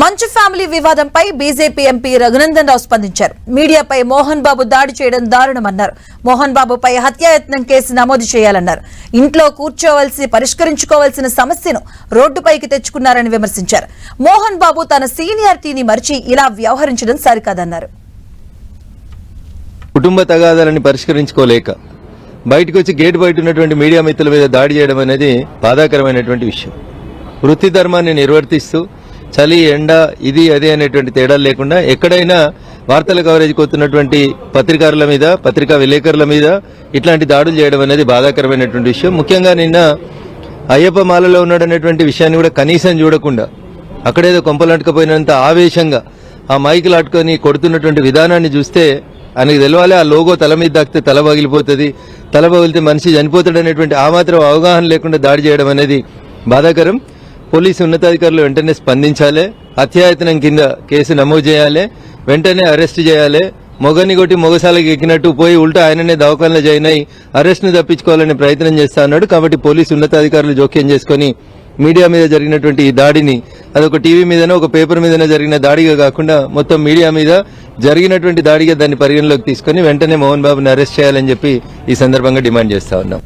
మంచు ఫ్యామిలీ వివాదంపై BJP MP Raghunandan Rao స్పందించారు. మీడియాపై మోహన్ బాబు దాడి చేయడం దారుణమన్నారు. మోహన్ బాబుపై హత్యాయత్నం కేసు నమోదు చేయాలన్నారు. ఇంట్లో కూర్చోవలసి పరిష్కరించుకోవాల్సిన సమస్యను రోడ్డుపైకి తెచ్చుకున్నారని విమర్శించారు. మోహన్ బాబు తన సీనియారిటీని మరిచి ఇలా వ్యవహరించడం సరికాదన్నారు. కుటుంబ తగాదాలని పరిష్కరించుకోలేక బయటకు వచ్చి గేట్ బయట ఉన్నటువంటి మీడియా మిత్రుల మీద దాడి చేయడం అనేది బాధాకరమైనటువంటి విషయం. వృత్తి ధర్మాన్ని నిర్వర్తిస్తూ చలి ఎండ ఇది అదే అనేటువంటి తేడాలు లేకుండా ఎక్కడైనా వార్తల కవరేజ్కి వస్తున్నటువంటి పత్రికారుల మీద పత్రికా విలేకరుల మీద ఇట్లాంటి దాడులు చేయడం అనేది బాధాకరమైనటువంటి విషయం. ముఖ్యంగా నిన్న అయ్యప్ప మాలలో ఉన్నాడనేటువంటి విషయాన్ని కూడా కనీసం చూడకుండా అక్కడేదో కొంపలంటుకపోయినంత ఆవేశంగా ఆ మైకులు అట్టుకొని కొడుతున్నటువంటి విధానాన్ని చూస్తే ఆయనకు తెలవాలి ఆ లోగో తల మీద దాకితే తల పగిలిపోతుంది తల పగిలితే మనిషి చనిపోతాడు అనేటువంటి ఆ మాత్రం అవగాహన లేకుండా దాడి చేయడం అనేది బాధాకరం. పోలీసు ఉన్నతాధికారులు వెంటనే స్పందించాలి. హత్యాయతనం కింద కేసు నమోదు చేయాలి. వెంటనే అరెస్ట్ చేయాలి. మొగని కొట్టి మొగసాలకి ఎక్కినట్టు పోయి ఉల్టా ఆయననే దవాఖానలో జాయిన్ అయి అరెస్ట్ను తప్పించుకోవాలని ప్రయత్నం చేస్తా అన్నాడు. కాబట్టి పోలీసు ఉన్నతాధికారులు జోక్యం చేసుకుని మీడియా మీద జరిగినటువంటి ఈ దాడిని అదొక టీవీ మీదనో ఒక పేపర్ మీదనో జరిగిన దాడిగా కాకుండా మొత్తం మీడియా మీద జరిగినటువంటి దాడిగా దాన్ని పరిగణలోకి తీసుకుని వెంటనే మోహన్ బాబుని అరెస్ట్ చేయాలని చెప్పి ఈ సందర్భంగా డిమాండ్ చేస్తా ఉన్నాం.